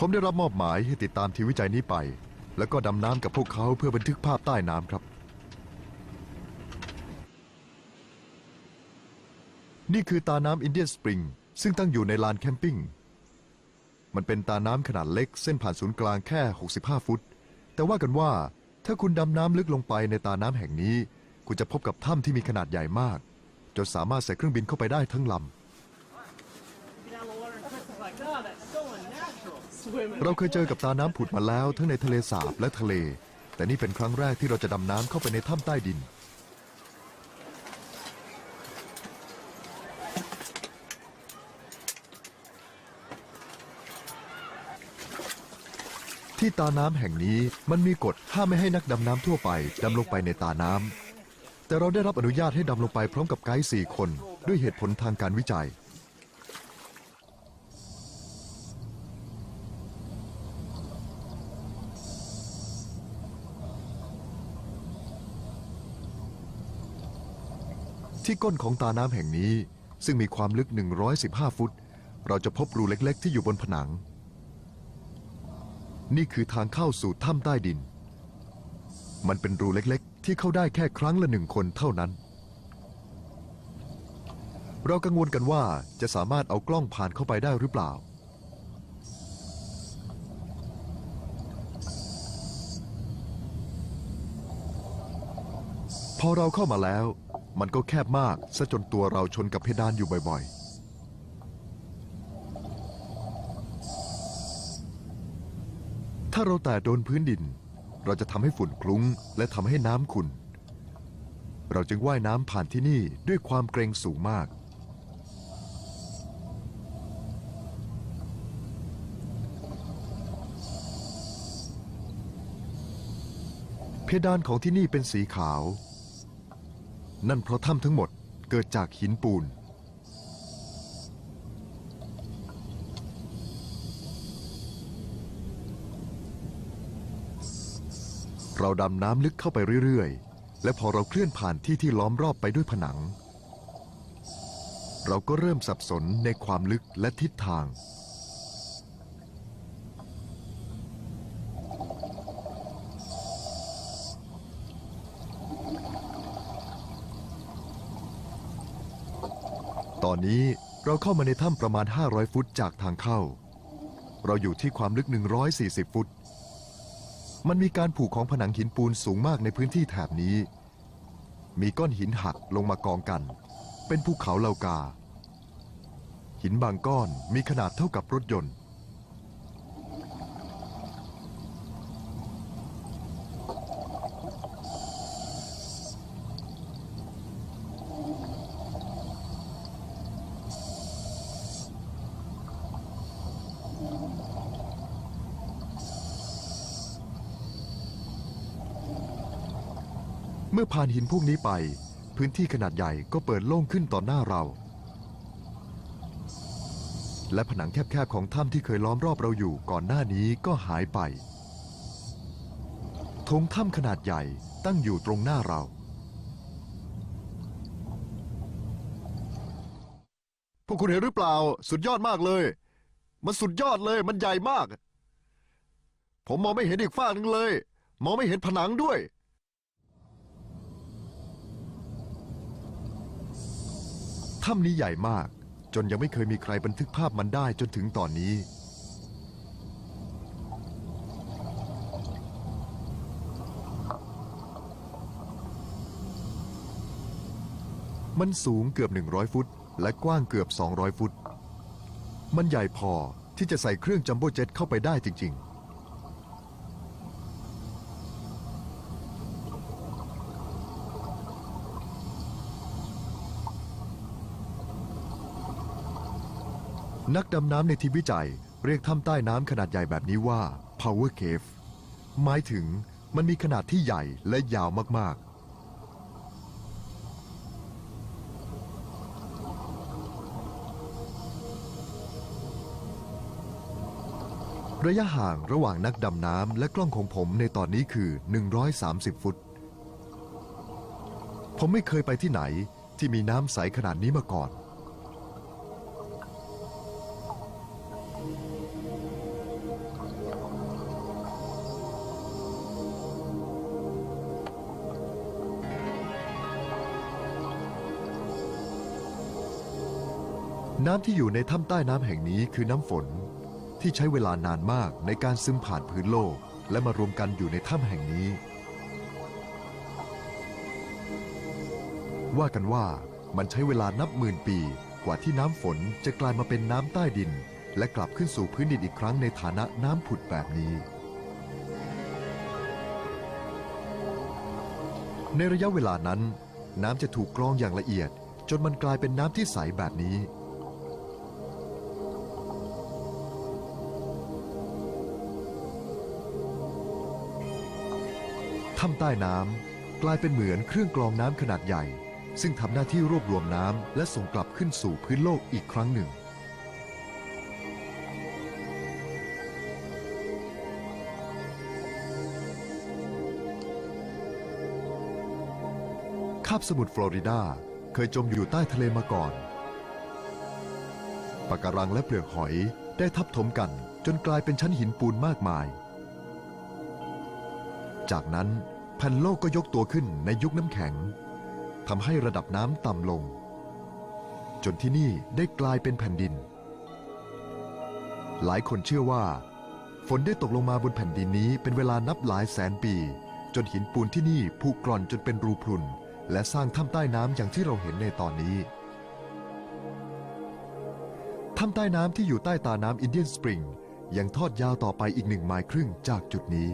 ผมได้รับมอบหมายให้ติดตามทีมวิจัยนี้ไป แล้วก็ดำน้ำกับพวกเขาเพื่อบันทึกภาพใต้น้ำครับ นี่คือตาน้ำอินเดียนสปริง ซึ่งตั้งอยู่ในลานแคมปิ้ง มันเป็นตาน้ำขนาดเล็กเส้นผ่านศูนย์กลางแค่ 65 ฟุต แต่ว่ากันว่าถ้าคุณดำน้ำลึกลงไปในตาน้ำแห่งนี้ คุณจะพบกับถ้ำที่มีขนาดใหญ่มาก จนสามารถใส่เครื่องบินเข้าไปได้ทั้งลำ เราเคยเจอกับตาน้ำผุดมาแล้วทั้งในทะเลสาบและทะเล แต่นี่เป็นครั้งแรกที่เราจะดำน้ำเข้าไปในถ้ำใต้ดิน ที่ตาน้ำแห่งนี้มันมีกฎห้ามไม่ให้นักดำน้ำทั่วไปดำลงไปในตาน้ำแต่เราได้รับอนุญาตให้ดำลงไปพร้อมกับไกด์สี่คน ด้วยเหตุผลทางการวิจัย ที่ก้นของตาน้ำแห่งนี้ ซึ่งมีความลึก 115 ฟุต เราจะพบรูเล็กๆ ที่อยู่บนผนัง นี่คือทางเข้าสู่ถ้ำใต้ดิน มันเป็นรูเล็กๆ ที่เข้าได้แค่ครั้งละหนึ่งคนเท่านั้น เรากังวลกันว่าจะสามารถเอากล้องผ่านเข้าไปได้หรือเปล่าพอเราเข้ามาแล้ว มันก็แคบมากซะจนตัวเราชนกับเพดานอยู่บ่อยๆถ้าเราแตะโดนพื้นดิน เราจะทำให้ฝุ่นคลุ้ง และทำให้น้ำขุ่น เราจึงว่ายน้ำผ่านที่นี่ด้วยความเกรงสูงมาก เพดานของที่นี่เป็นสีขาว นั่นเพราะถ้ำทั้งหมดเกิดจากหินปูน เราดำน้ำลึกเข้าไปเรื่อยๆ และพอเราเคลื่อนผ่านที่ที่ล้อมรอบไปด้วยผนัง เราก็เริ่มสับสนในความลึกและทิศทาง อนนี้เราเข้ามาในถ้ำประมาณ 500 ฟุตจากทางเข้า เราอยู่ที่ความลึก 140 ฟุต มันมีการผูกของผนังหินปูนสูงมากในพื้นที่แถบนี้ มีก้อนหินหักลงมากองกัน เป็นภูเขาเลากา หินบางก้อนมีขนาดเท่ากับรถยนต์ เมื่อผ่านหินพวกนี้ไป พื้นที่ขนาดใหญ่ก็เปิดโล่งขึ้นต่อหน้าเรา และผนังแคบๆของถ้ำที่เคยล้อมรอบเราอยู่ก่อนหน้านี้ก็หายไปโถงถ้ำขนาดใหญ่ตั้งอยู่ตรงหน้าเรา พวกคุณเห็นหรือเปล่า สุดยอดมากเลย มันสุดยอดเลย มันใหญ่มาก ผมมองไม่เห็นอีกฝ้าหนึงเลย มองไม่เห็นผนังด้วย ถ้ำนี้ใหญ่มาก จนยังไม่เคยมีใครบันทึกภาพมันได้จนถึงตอนนี้ มันสูงเกือบ 100 ฟุต และกว้างเกือบ 200 ฟุต มันใหญ่พอที่จะใส่เครื่องจัมโบ้เจ็ตเข้าไปได้จริง ๆ นักดำน้ำในทีมวิจัย เรียกถ้ำใต้น้ำขนาดใหญ่แบบนี้ว่า Power Cave หมายถึงมันมีขนาดที่ใหญ่และยาวมาก ๆ ระยะห่างระหว่างนักดำน้ำและกล้องของผมในตอนนี้คือ 130 ฟุต ผมไม่เคยไปที่ไหนที่มีน้ำใสขนาดนี้มาก่อน น้ำที่อยู่ในถ้ำใต้น้ำแห่งนี้คือน้ำฝน ที่ใช้เวลานานมากในการซึมผ่านพื้นโลก และมารวมกันอยู่ในถ้ำแห่งนี้ ว่ากันว่ามันใช้เวลานับหมื่นปี กว่าที่น้ำฝนจะกลายมาเป็นน้ำใต้ดิน และกลับขึ้นสู่พื้นดินอีกครั้งในฐานะน้ำผุดแบบนี้ ในระยะเวลานั้น น้ำจะถูกกรองอย่างละเอียด จนมันกลายเป็นน้ำที่ใสแบบนี้ ถ้ำใต้น้ำกลายเป็นเหมือนเครื่องกรองน้ำขนาดใหญ่ ซึ่งทำหน้าที่รวบรวมน้ำและส่งกลับขึ้นสู่พื้นโลกอีกครั้งหนึ่ง คาบสมุทรฟลอริดาเคยจมอยู่ใต้ทะเลมาก่อนปะการังและเปลือกหอยได้ทับถมกันจนกลายเป็นชั้นหินปูนมากมาย จากนั้นแผ่นโลกก็ยกตัวขึ้นในยุคน้ำแข็งทำให้ระดับน้ำต่ำลง จนที่นี่ได้กลายเป็นแผ่นดิน หลายคนเชื่อว่า ฝนได้ตกลงมาบนแผ่นดินนี้เป็นเวลานับหลายแสนปี จนหินปูนที่นี่ผุกร่อนจนเป็นรูพรุน และสร้างถ้ำใต้น้ำอย่างที่เราเห็นในตอนนี้ถ้ำใต้น้ำที่อยู่ใต้ตาน้ำอินเดียนสปริงยังทอดยาวต่อไปอีกหนึ่งไมล์ครึ่งจากจุดนี้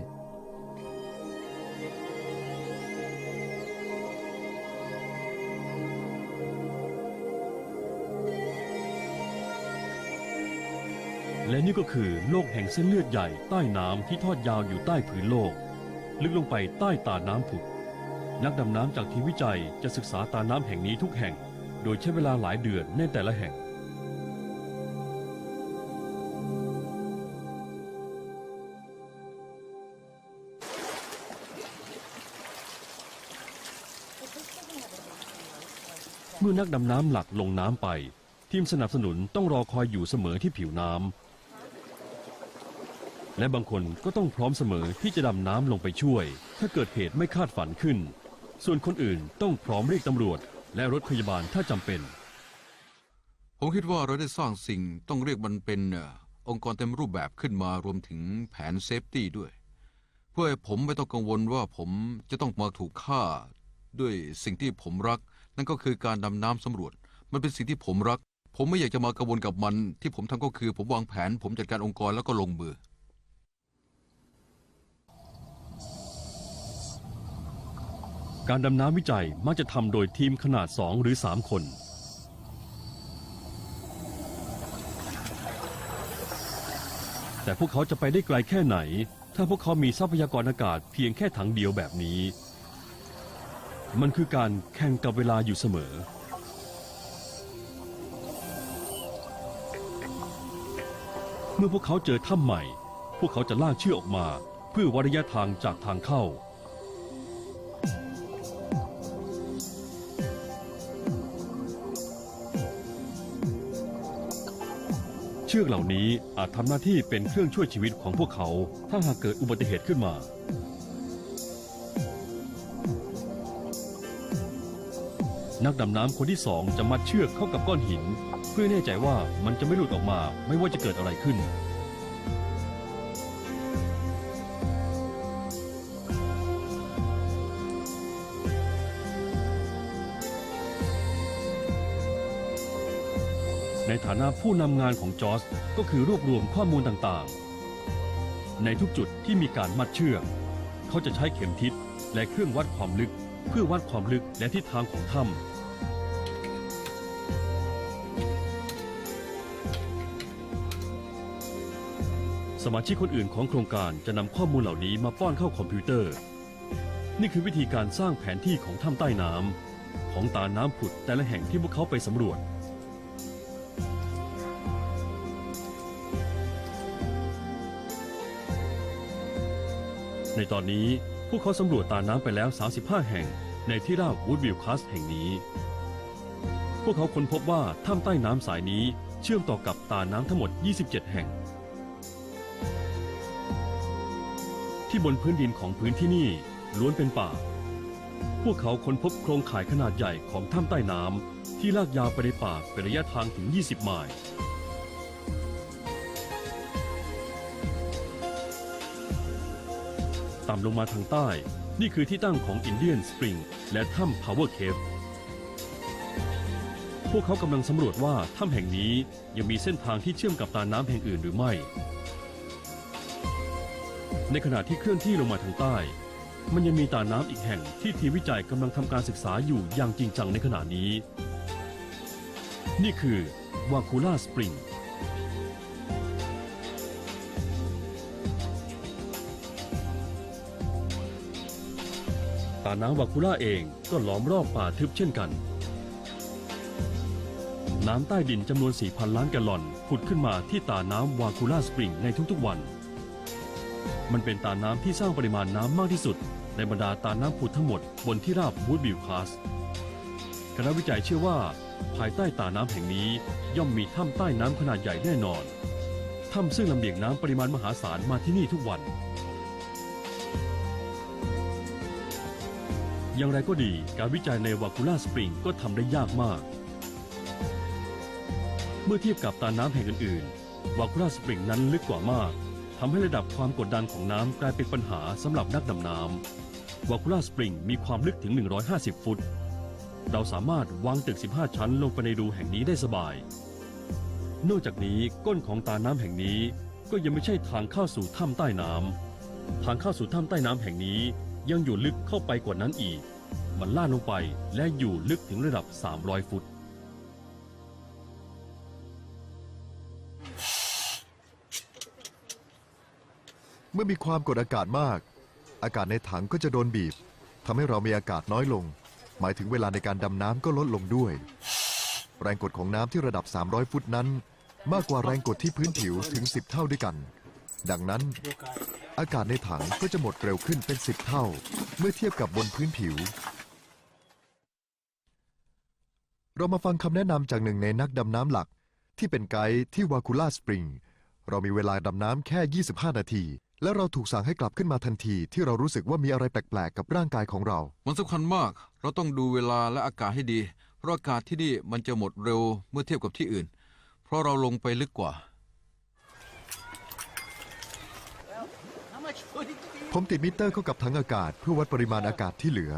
และนี่ก็คือโลกแห่งเส้นเลือดใหญ่ใต้น้ำที่ทอดยาวอยู่ใต้ผืนโลก ลึกลงไปใต้ตาน้ำผุด นักดำน้ำจากทีมวิจัยจะศึกษาตาน้ำแห่งนี้ทุกแห่ง โดยใช้เวลาหลายเดือนในแต่ละแห่ง เมื่อนักดำน้ำหลักลงน้ำไป ทีมสนับสนุนต้องรอคอยอยู่เสมอที่ผิวน้ำ และบางคนก็ต้องพร้อมเสมอที่จะดำน้ำลงไปช่วย ถ้าเกิดเหตุไม่คาดฝันขึ้น ส่วนคนอื่นต้องพร้อมเรียกตำรวจ และรถพยาบาลถ้าจำเป็น ผมคิดว่าเราได้สร้างสิ่งต้องเรียกมันเป็นเอ่อองค์กรเต็มรูปแบบขึ้นมารวมถึงแผนเซฟตี้ด้วย เพื่อให้ผมไม่ต้องกังวลว่าผมจะต้องมาถูกฆ่า ด้วยสิ่งที่ผมรัก นั่นก็คือการดำน้ำสำรวจ มันเป็นสิ่งที่ผมรัก ผมไม่อยากจะมากังวลกับมัน ที่ผมทำก็คือผมวางแผน ผมจัดการองค์กรแล้วก็ลงมือ การดำน้ำวิจัยมักจะทำโดยทีมขนาด 2 หรือ 3 คน แต่พวกเขาจะไปได้ไกลแค่ไหน ถ้าพวกเขามีทรัพยากรอากาศเพียงแค่ถังเดียวแบบนี้ มันคือการแข่งกับเวลาอยู่เสมอ เมื่อพวกเขาเจอถ้ำใหม่ พวกเขาจะลากเชือกออกมา เพื่อวัดระยะทางจากทางเข้า ชือกเหล่านี้อาจทำหน้าที่เป็นเครื่องช่วยชีวิตของพวกเขา ถ้าหากเกิดอุบัติเหตุขึ้นมา นักดำน้ำคนที่สองจะมัดเชือกเข้ากับก้อนหิน เพื่อแน่ใจว่ามันจะไม่หลุดออกมาไม่ว่าจะเกิดอะไรขึ้น ฐานะผู้นำงานของจอร์จก็คือรวบรวมข้อมูลต่างๆ ในทุกจุดที่มีการมัดเชือก เขาจะใช้เข็มทิศและเครื่องวัดความลึก เพื่อวัดความลึกและทิศทางของถ้ำสมาชิกคนอื่นของโครงการจะนำข้อมูลเหล่านี้มาป้อนเข้าคอมพิวเตอร์ นี่คือวิธีการสร้างแผนที่ของถ้ำใต้น้ำของตาน้ำผุดแต่ละแห่งที่พวกเขาไปสำรวจ ในตอนนี้พวกเขาสำรวจตาน้ำไปแล้ว 35 แห่ง ในที่ราบวูดวิลคัสแห่งนี้ พวกเขาค้นพบว่าถ้ำใต้น้ำสายนี้เชื่อมต่อกับตาน้ำทั้งหมด 27 แห่ง ที่บนพื้นดินของพื้นที่นี่ล้วนเป็นป่า พวกเขาค้นพบโครงข่ายขนาดใหญ่ของถ้ำใต้น้ำที่ลากยาวไปในป่าเป็นระยะทางถึง 20 ไมล์ ต่ำลงมาทางใต้ นี่คือที่ตั้งของอินเดียนสปริงและถ้ำพาวเวอร์เคฟพวกเขากำลังสำรวจว่าถ้ำแห่งนี้ยังมีเส้นทางที่เชื่อมกับตาน้ำแห่งอื่นหรือไม่ ในขณะที่เคลื่อนที่ลงมาทางใต้ มันยังมีตาน้ำอีกแห่งที่ทีมวิจัยกำลังทำการศึกษาอยู่อย่างจริงจังในขณะนี้ นี่คือวาคูล่าสปริง น้ำวาคูล่าเองก็ล้อมรอบป่าทึบเช่นกัน น้ำใต้ดินจำนวน 4,000 ล้านแกลลอนผุดขึ้นมาที่ตาน้ำวาคูล่าสปริงในทุกๆวัน มันเป็นตาน้ำที่สร้างปริมาณน้ำมากที่สุด ในบรรดาตาน้ำผุดทั้งหมดบนที่ราบวูดบิลคาสคณะวิจัยเชื่อว่า ภายใต้ตาน้ำแห่งนี้ย่อมมีถ้ำใต้น้ำขนาดใหญ่แน่นอนถ้ำซึ่งลำเลียงน้ำปริมาณมหาศาลมาที่นี่ทุกวัน อย่างไรก็ดีการวิจัยในวาคูล่าสปริงก็ทำได้ยากมาก เมื่อเทียบกับตาน้ำแห่งอื่นๆวาคูล่าสปริงนั้นลึกกว่ามากทำให้ระดับความกดดันของน้ำกลายเป็นปัญหาสำหรับนักดำน้ำวาคูล่าสปริงมีความลึกถึง 150 ฟุต เราสามารถวางตึก 15 ชั้นลงไปในรูแห่งนี้ได้สบาย นอกจากนี้ก้นของตาน้ำแห่งนี้ก็ยังไม่ใช่ทางเข้าสู่ถ้ำใต้น้ำทางเข้าสู่ถ้ำใต้น้ำแห่งนี้ ยังอยู่ลึกเข้าไปกว่านั้นอีก มันล่าลงไปและอยู่ลึกถึงระดับ 300 ฟุต เมื่อมีความกดอากาศมาก อากาศในถังก็จะโดนบีบทำให้เรามีอากาศน้อยลง หมายถึงเวลาในการดำน้ำก็ลดลงด้วย แรงกดของน้ำที่ระดับ 300 ฟุตนั้น มากกว่าแรงกดที่พื้นผิวถึง 10 เท่าด้วยกัน ดังนั้น อากาศในถังก็จะหมดเร็วขึ้นเป็น 10 เท่า เมื่อเทียบกับบนพื้นผิว เรามาฟังคำแนะนำจากหนึ่งในนักดำน้ำหลัก ที่เป็นไกด์ที่วาคูล่าสปริง เรามีเวลาดำน้ำแค่ 25 นาที และเราถูกสั่งให้กลับขึ้นมาทันทีที่เรารู้สึกว่ามีอะไรแปลกๆ กับร่างกายของเรา มันสำคัญมาก เราต้องดูเวลาและอากาศให้ดี เพราะอากาศที่นี่มันจะหมดเร็วเมื่อเทียบกับที่อื่น เพราะเราลงไปลึกกว่า ผมติดมิเตอร์เข้ากับถังอากาศ เพื่อวัดปริมาณอากาศที่เหลือ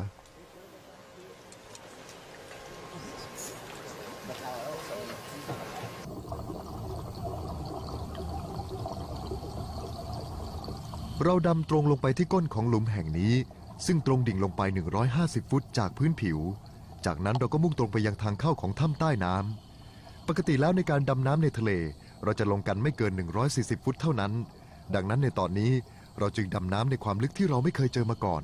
เราดำตรงลงไปที่ก้นของหลุมแห่งนี้ ซึ่งตรงดิ่งลงไป 150 ฟุตจากพื้นผิว จากนั้นเราก็มุ่งตรงไปยังทางเข้าของถ้ำใต้น้ำปกติแล้วในการดำน้ำในทะเล เราจะลงกันไม่เกิน 140 ฟุตเท่านั้น ดังนั้นในตอนนี้ เราจึงดำน้ำในความลึกที่เราไม่เคยเจอมาก่อน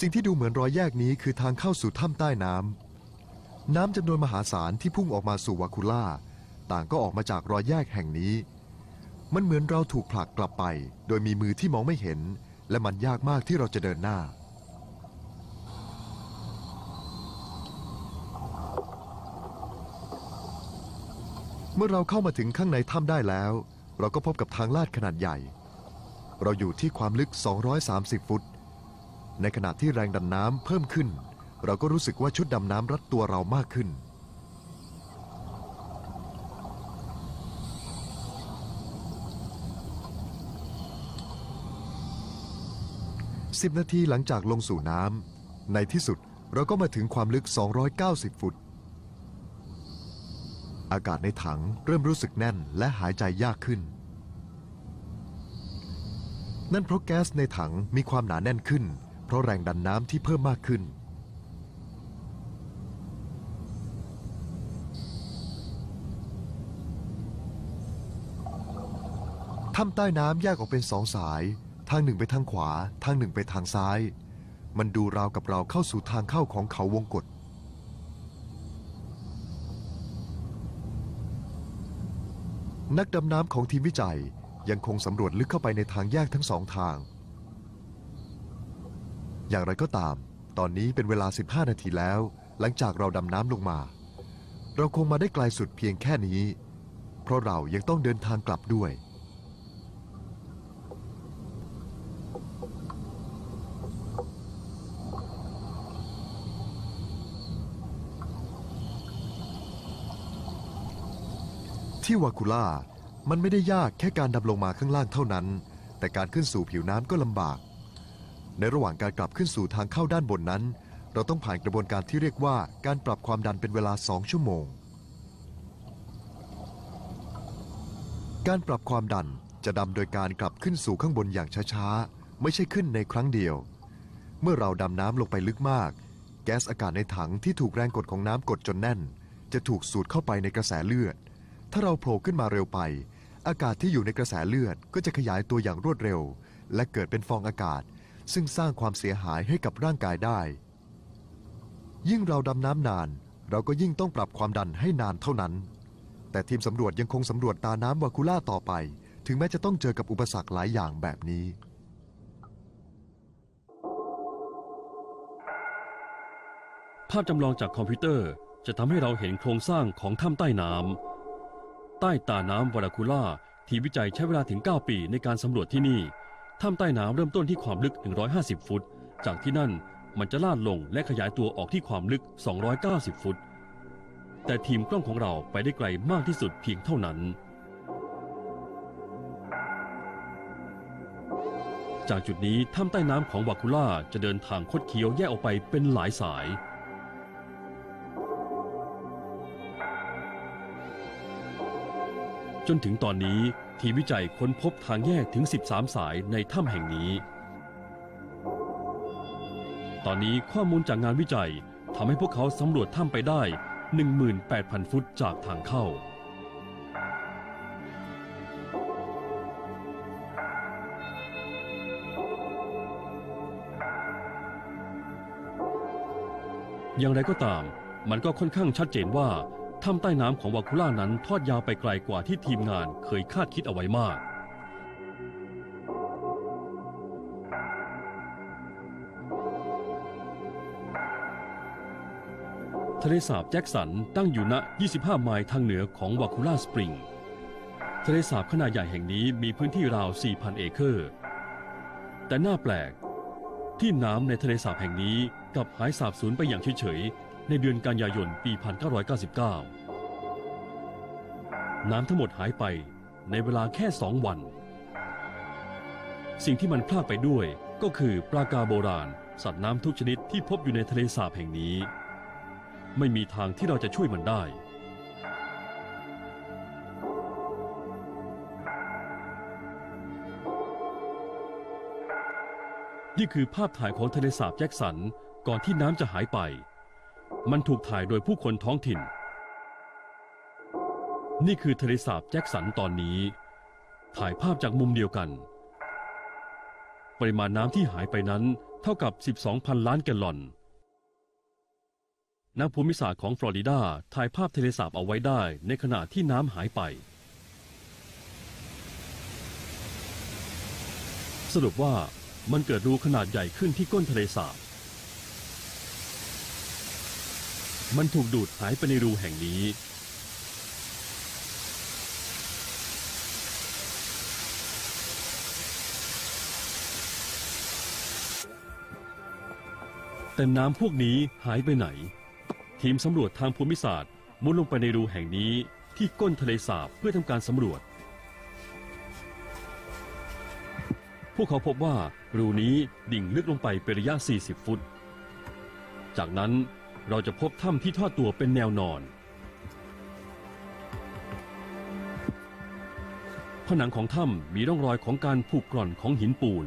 สิ่งที่ดูเหมือนรอยแยกนี้คือทางเข้าสู่ถ้ำใต้น้ำน้ำจำนวนมหาศาลที่พุ่งออกมาสู่วาคูล่า ต่างก็ออกมาจากรอยแยกแห่งนี้ มันเหมือนเราถูกผลักกลับไป โดยมีมือที่มองไม่เห็น และมันยากมากที่เราจะเดินหน้า เมื่อเราเข้ามาถึงข้างในถ้ำได้แล้ว เราก็พบกับทางลาดขนาดใหญ่ เราอยู่ที่ความลึก 230 ฟุต ในขณะที่แรงดันน้ำเพิ่มขึ้น เราก็รู้สึกว่าชุดดำน้ำรัดตัวเรามากขึ้นสิบนาทีหลังจากลงสู่น้ำในที่สุดเราก็มาถึงความลึก 290 ฟุต อากาศในถังเริ่มรู้สึกแน่นและหายใจยากขึ้น นั่นเพราะแก๊สในถังมีความหนาแน่นขึ้น เพราะแรงดันน้ำที่เพิ่มมากขึ้น ถ้ำใต้น้ำแยกออกเป็นสองสาย ทางหนึ่งไปทางขวา ทางหนึ่งไปทางซ้าย มันดูราวกับเราเข้าสู่ทางเข้าของเขาวงกฏ นักดำน้ำของทีมวิจัยยังคงสำรวจลึกเข้าไปในทางแยกทั้งสองทาง อย่างไรก็ตาม ตอนนี้เป็นเวลา 15 นาทีแล้ว หลังจากเราดำน้ำลงมา เราคงมาได้ไกลสุดเพียงแค่นี้ เพราะเรายังต้องเดินทางกลับด้วย ที่วาคุล่ามันไม่ได้ยากแค่การดำลงมาข้างล่างเท่านั้น แต่การขึ้นสู่ผิวน้ำก็ลำบาก ในระหว่างการกลับขึ้นสู่ทางเข้าด้านบนนั้น เราต้องผ่านกระบวนการที่เรียกว่าการปรับความดันเป็นเวลา 2 ชั่วโมง การปรับความดันจะดำโดยการกลับขึ้นสู่ข้างบนอย่างช้าๆ ไม่ใช่ขึ้นในครั้งเดียว เมื่อเราดำน้ำลงไปลึกมาก แก๊สอากาศในถังที่ถูกแรงกดของน้ำกดจนแน่น จะถูกสูดเข้าไปในกระแสเลือด ถ้าเราโผล่ขึ้นมาเร็วไป อากาศที่อยู่ในกระแสเลือดก็จะขยายตัวอย่างรวดเร็ว และเกิดเป็นฟองอากาศ ซึ่งสร้างความเสียหายให้กับร่างกายได้ ยิ่งเราดำน้ำนาน เราก็ยิ่งต้องปรับความดันให้นานเท่านั้น แต่ทีมสำรวจยังคงสำรวจตาน้ำวาคูล่าต่อไป ถึงแม้จะต้องเจอกับอุปสรรคหลายอย่างแบบนี้ภาพจำลองจากคอมพิวเตอร์จะทำให้เราเห็นโครงสร้างของถ้ำใต้น้ำ ใต้ตาน้ำวาราคูล่า ทีมวิจัยใช้เวลาถึง 9 ปีในการสำรวจที่นี่ถ้ำใต้น้ำเริ่มต้นที่ความลึก 150 ฟุต จากที่นั่นมันจะลาดลงและขยายตัวออกที่ความลึก 290 ฟุต แต่ทีมกล้องของเราไปได้ไกลมากที่สุดเพียงเท่านั้น จากจุดนี้ถ้ำใต้น้ำของวาคูล่าจะเดินทางคดเคี้ยวแยกออกไปเป็นหลายสาย จนถึงตอนนี้ทีมวิจัยค้นพบทางแยกถึง 13 สายในถ้ำแห่งนี้ ตอนนี้ข้อมูลจากงานวิจัยทำให้พวกเขาสำรวจถ้ำไปได้ 18,000 ฟุตจากทางเข้า อย่างไรก็ตาม มันก็ค่อนข้างชัดเจนว่า ถ้ำใต้น้ำของวาคุล่านั้นทอดยาวไปไกลกว่าที่ทีมงานเคยคาดคิดเอาไว้มาก ทะเลสาบแจ็คสันตั้งอยู่ณ 25 ไมล์ทางเหนือของวาคูล่าสปริง ทะเลสาบขนาดใหญ่แห่งนี้มีพื้นที่ราว 4,000 เอเคอร์ แต่น่าแปลกที่น้ำในทะเลสาบแห่งนี้กลับหายสาบสูญไปอย่างเฉย ในเดือนกันยายนปี 1999 น้ำทั้งหมดหายไปในเวลาแค่สองวัน สิ่งที่มันพลาดไปด้วยก็คือปลากาโบราณ สัตว์น้ำทุกชนิดที่พบอยู่ในทะเลสาบแห่งนี้ ไม่มีทางที่เราจะช่วยมันได้นี่คือภาพถ่ายของทะเลสาบแจ็คสันก่อนที่น้ำจะหายไป มันถูกถ่ายโดยผู้คนท้องถิ่น นี่คือทะเลสาบแจ็คสันตอนนี้ ถ่ายภาพจากมุมเดียวกัน ปริมาณน้ำที่หายไปนั้นเท่ากับ 12,000 ล้านแกลลอน นักภูมิศาสตร์ของฟลอริดาถ่ายภาพทะเลสาบเอาไว้ได้ในขณะที่น้ำหายไป สรุปว่ามันเกิดรูขนาดใหญ่ขึ้นที่ก้นทะเลสาบ มันถูกดูดหายไปในรูแห่งนี้ แต่น้ำพวกนี้หายไปไหน ทีมสำรวจทางภูมิศาสตร์มุดลงไปในรูแห่งนี้ที่ก้นทะเลสาบเพื่อทำการสำรวจ พวกเขาพบว่ารูนี้ดิ่งลึกลงไปเป็นระยะ 40 ฟุต จากนั้น เราจะพบถ้ำที่ทอดตัวเป็นแนวนอน ผนังของถ้ำมีร่องรอยของการผุกร่อนของหินปูน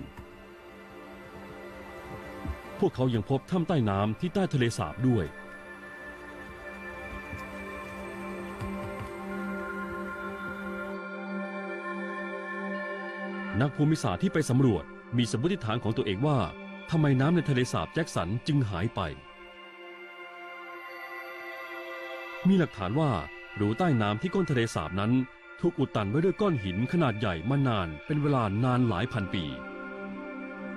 พวกเขายังพบถ้ำใต้น้ำที่ใต้ทะเลสาบด้วย นักภูมิศาสตร์ที่ไปสำรวจมีสมมติฐานของตัวเองว่าทำไมน้ำในทะเลสาบแจ็คสันจึงหายไป มีหลักฐานว่ารูใต้น้ำที่ก้นทะเลสาบนั้น ถูกอุดตันไว้ด้วยก้อนหินขนาดใหญ่มานานเป็นเวลานานหลายพันปี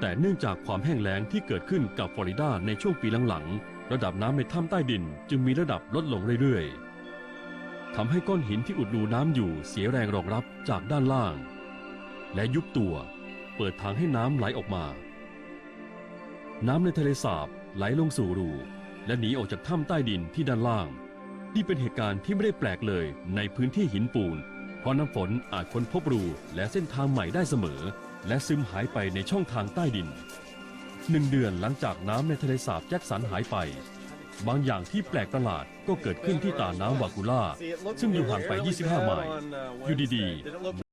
แต่เนื่องจากความแห้งแล้งที่เกิดขึ้นกับฟลอริดาในช่วงปีหลังๆ ระดับน้ำในถ้ำใต้ดินจึงมีระดับลดลงเรื่อยๆทำให้ก้อนหินที่อุดรูน้ำอยู่เสียแรงรองรับจากด้านล่าง และยุบตัว เปิดทางให้น้ำไหลออกมา น้ำในทะเลสาบไหลลงสู่รูและหนีออกจากถ้ำใต้ดินที่ด้านล่าง นี่เป็นเหตุการณ์ที่ไม่ได้แปลกเลยในพื้นที่หินปูน เพราะน้ำฝนอาจค้นพบรูและเส้นทางใหม่ได้เสมอ และซึมหายไปในช่องทางใต้ดินหนึ่งเดือนหลังจากน้ำในทะเลสาบแจ็คสันหายไป บางอย่างที่แปลกประหลาดก็เกิดขึ้นที่ตาน้ำวากูล่า ซึ่งอยู่ห่างไป 25 ไมล์อยู่ดีๆ